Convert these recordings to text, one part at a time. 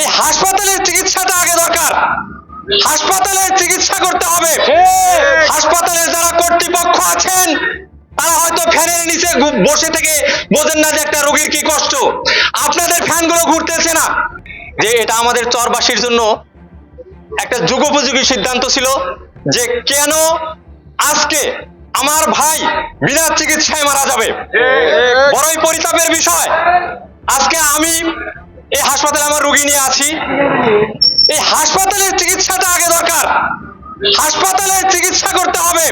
এই হাসপাতালের চিকিৎসাটা আগে দরকার। হাসপাতালের চিকিৎসা করতে হবে। হাসপাতালের যারা কর্তৃপক্ষ আছেন তারা হয়তো ফ্যানের নিচে বসে থেকে বোঝেন না যে একটা রোগীর কি কষ্ট। আপনাদের ফ্যানগুলো ঘুরতেছে না। যে এটা আমাদের চরবাসীর জন্য একটা যুগোপযোগী সিদ্ধান্ত ছিল যে কেন আজকে আমার ভাই বিনা চিকিৎসায় মারা যাবে। বড়ই পরিতাপের বিষয়। আজকে আমি এই হাসপাতালে আমার রোগী নিয়ে আছি। এই হাসপাতালের চিকিৎসাটা আগে দরকার। হাসপাতালের চিকিৎসা করতে হবে।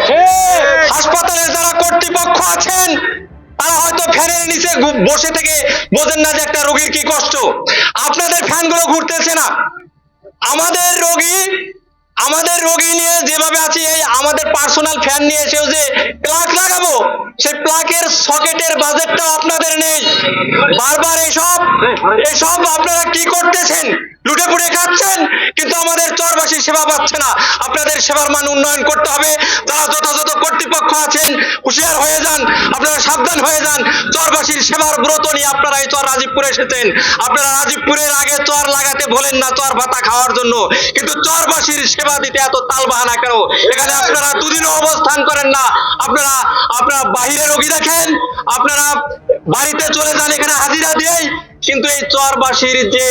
হাসপাতালের যারা কর্তৃপক্ষ আছেন, তারা হয়তো ফ্যানের নিচে বসে থেকে বোঝেন না যে একটা রোগীর কি কষ্ট। আপনাদের ফ্যানগুলো ঘুরতেছে না। আমাদের রোগী আমাদের রোগী নিয়ে যেভাবে আছি, এই আমাদের পার্সোনাল ফ্যান নিয়ে এসেও যে প্লাগ লাগাবো, সেই প্লাগের সকেটের বাজেটটা আপনাদের নেই। বারবার এসব এসব আপনারা কি করতেছেন? লুটে পুড়ে খাচ্ছেন? কিন্তু আমাদের চরবাসী সেবা পাচ্ছে না। আপনাদের সেবার মান উন্নয়ন করতে হবে। তারা যথাযথ কর্তৃপক্ষ আছেন, হুঁশিয়ার হয়ে যান, আপনারা সাবধান হয়ে যান। চরবাসীর সেবার ব্রত নিয়ে আপনারা এই চর রাজীবপুরে এসেছেন। আপনারা রাজীবপুরের আগে চর লাগাতে বলেন না, চর ভাতা খাওয়ার জন্য। কিন্তু চরবাসীর সেবা দিতে এত তাল বাহানা কেন? এখানে আপনারা দুদিনও অবস্থান করেন না। আপনারা আপনারা বাহিরে রোগী দেখেন, আপনারা বাড়িতে চলে যান, এখানে হাজিরা দিয়েই। কিন্তু এই চরবাসীর যে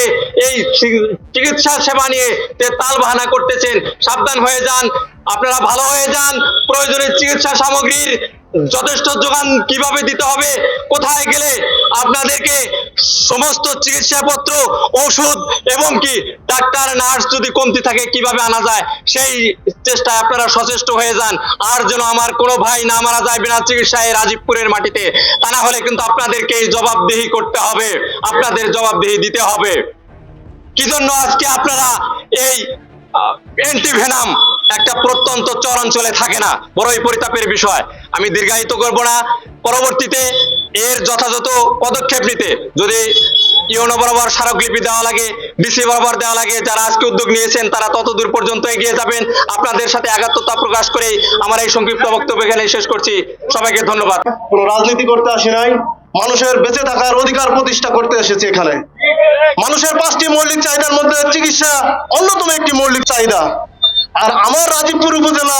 এই চিকিৎসা সেবা নিয়ে তাল বাহানা করতেছেন, সাবধান হয়ে যান। আপনারা ভালো হয়ে যান, প্রয়োজনীয় চিকিৎসা সামগ্রীর যথেষ্ট যোগান কীভাবে দিতে হবে, কোথায় গেলে আপনাদেরকে সমস্ত চিকিৎসাপত্র, ওষুধ এবং কি ডাক্তার, নার্স যদি কমতি থাকে কীভাবে আনা যায়, সেই চেষ্টায় আপনারা সচেষ্ট হয়ে যান। আর যেন আমার কোনো ভাই না মারা যায় বিনা চিকিৎসায় রাজীবপুরের মাটিতে, তা না হলে কিন্তু আপনাদেরকে জবাবদিহি করতে হবে, আপনাদের জবাবদিহি দিতে হবে। কি জন্য আজকে আপনারা এই অ্যান্টিভেনাম একটা প্রত্যন্ত চর অঞ্চলে থাকে না, বড়ই পরিতাপের বিষয়। আমি দীর্ঘায়িত করব না। পরবর্তীতে এর যথাযথ পদক্ষেপ নিতে, যদি ইউনো বরাবর স্মারকলিপি দেওয়া লাগে ডিসি বরাবর দেওয়া লাগে, যারা আজকে উদ্যোগ নিয়েছেন, তারা তত দূর পর্যন্ত এগিয়ে যাবেন। আপনাদের সাথে একাত্মতা প্রকাশ করে আমার এই সংক্ষিপ্ত বক্তব্য এখানে শেষ করছি। সবাইকে ধন্যবাদ। কোনো রাজনীতি করতে আসি নাই। মানুষের বেঁচে থাকার অধিকার প্রতিষ্ঠা করতে এসেছি এখানে। মানুষের পাঁচটি মৌলিক চাহিদার মধ্যে চিকিৎসা অন্যতম একটি মৌলিক চাহিদা। আর আমার রাজীবপুর উপজেলা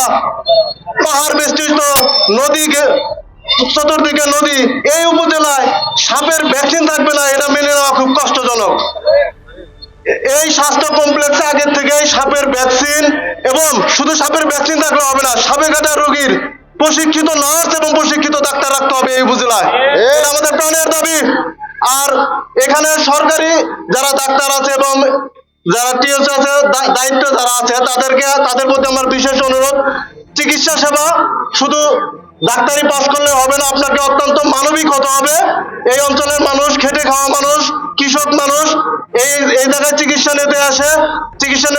পাহাড় বেষ্টিত নদী চতুর্দিকে নদী এই উপজেলায় সাপের ভ্যাকসিন থাকবে না এটা মেনে নেওয়া খুব কষ্টজনক। এই স্বাস্থ্য কমপ্লেক্সে আগের থেকে সাপের ভ্যাকসিন এবং শুধু সাপের ভ্যাকসিন থাকলে হবে না সাপে কাটা রোগীর প্রশিক্ষিত নার্স এবং প্রশিক্ষিত ডাক্তার রাখতে হবে এই উপজেলায়। আমাদের প্রাণের দাবি। আর এখানে সরকারি যারা ডাক্তার আছে এবং যারা টিএস আছে দায়িত্ব যারা আছে, তাদেরকে, তাদের প্রতি আমার বিশেষ অনুরোধ। চিকিৎসা সেবা শুধু ডাক্তারি পাস করলে হবে না, আপনাকে অত্যন্ত মানবিক হতে হবে। এই অঞ্চলের মানুষ, খেটে খাওয়া মানুষ, কৃষক মানুষ, এই এই জায়গায় চিকিৎসা নিতে আসে। চিকিৎসা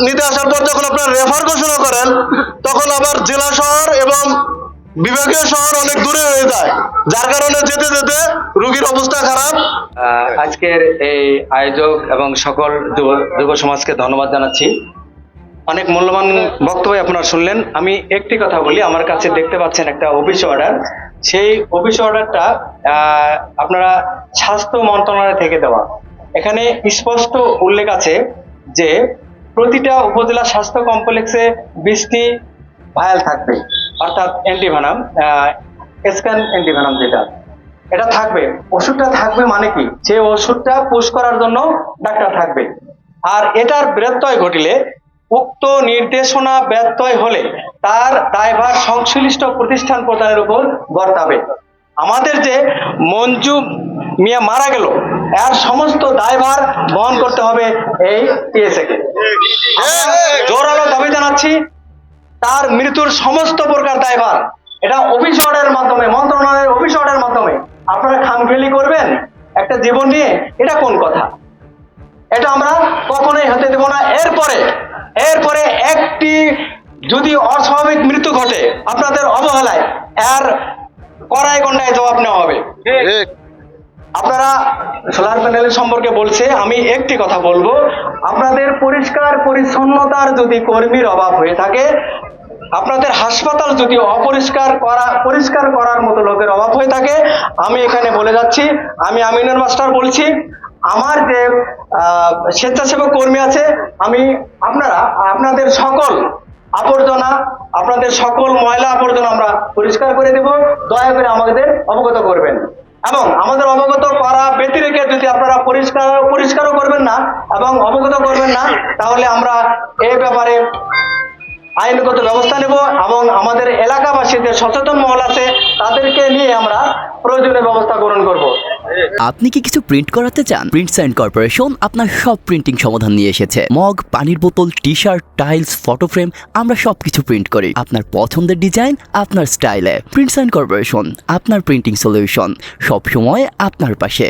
নিতে- আসার পর যখন আপনার রেফার ঘোষণা করেন, তখন আবার জেলা শহর এবং বিভাগীয় শহর অনেক দূরে হয়ে যায়, যার কারণে যেতে যেতে রোগীর অবস্থা খারাপ। আজকের এই আয়োজক এবং সকল যুব সমাজকে ধন্যবাদ জানাচ্ছি। অনেক মূল্যবান বক্তব্য আপনারা শুনলেন। আমি একটি কথা বলি, আমার কাছে দেখতে পাচ্ছেন একটা অফিস অর্ডার সেই অফিস অর্ডারটা আপনারা স্বাস্থ্য মন্ত্রণালয় থেকে দেওয়া। এখানে স্পষ্ট উল্লেখ আছে যে, প্রতিটা উপজেলা স্বাস্থ্য কমপ্লেক্সে বিশটি ভায়াল থাকবে। অর্থাৎ অ্যান্টিভেনাম স্ক্যান অ্যান্টিভেনাম যেটা, এটা থাকবে। ওষুধটা থাকবে মানে কি? যে ওষুধটা পুশ করার জন্য ডাক্তার থাকবে। আর এটার ব্যত্যয় ঘটিলে উক্ত নির্দেশনা ব্যত্যয় হলে তার দায়ভার সংশ্লিষ্ট প্রতিষ্ঠান প্রদানের উপর বর্তাবে। আমাদের যে মঞ্জু মিয়া মারা গেল, এর সমস্ত দায়ভার বহন করতে হবে এই টিএসএ কে। জোরালো দাবি জানাচ্ছি তার মৃত্যুর সমস্ত প্রকার দায়ভার। এটা অফিস অর্ডারের মাধ্যমে, মন্ত্রণালয়ের অফিস অর্ডারের মাধ্যমে। আপনারা খামখেয়ালি করবেন একটা জীবন নিয়ে, এটা কোন কথা? এটা আমরা কখনোই হতে দেব না। এরপরে এরপরে একটি যদি অস্বাভাবিক মৃত্যু ঘটে, আপনাদের অবহেলায়, এর কড়াই গন্ডায় জবাব নেওয়া হবে। আপনারা সোলার প্যানেলের সম্পর্কে বলছে, আমি একটি কথা বলব। আপনাদের পরিষ্কার পরিচ্ছন্নতার যদি কর্মীর অভাব হয়ে থাকে, আপনাদের হাসপাতাল যদি অপরিষ্কার করা, পরিষ্কার করার মতো লোকের অভাব হয়ে থাকে, আমি এখানে বলে যাচ্ছি, আমি আমিনুর মাস্টার বলছি, আমার যে স্বেচ্ছাসেবক কর্মী আছে, আমি আপনারা, আপনাদের সকল আবর্জনা, আপনাদের সকল ময়লা আবর্জনা আমরা পরিষ্কার করে দেব, দয়া করে আমাদের অবগত করবেন। এবং আমাদের অবগত করা ব্যতিরেকে যদি আপনারা পরিষ্কার, পরিষ্কারও করবেন না এবং অবগত করবেন না, তাহলে আমরা এ ব্যাপারে আইনগত ব্যবস্থা নেব এবং আমাদের এলাকাবাসীদের সচেতন নিয়ে আমরা প্রয়োজনীয় ব্যবস্থা গ্রহণ করব। আপনি কি কিছু প্রিন্ট করাতে চান? প্রিন্টস সাইন কর্পোরেশন আপনার সব প্রিন্টিং সমাধান নিয়ে এসেছে। মগ, পানির বোতল T shirt tiles photo frame আমরা সব কিছু প্রিন্ট করি। আপনার পছন্দের ডিজাইন আপনার স্টাইলে প্রিন্ট সাইন কর্পোরেশন আপনার প্রিন্টিং সলিউশন সব সময় আপনার পাশে।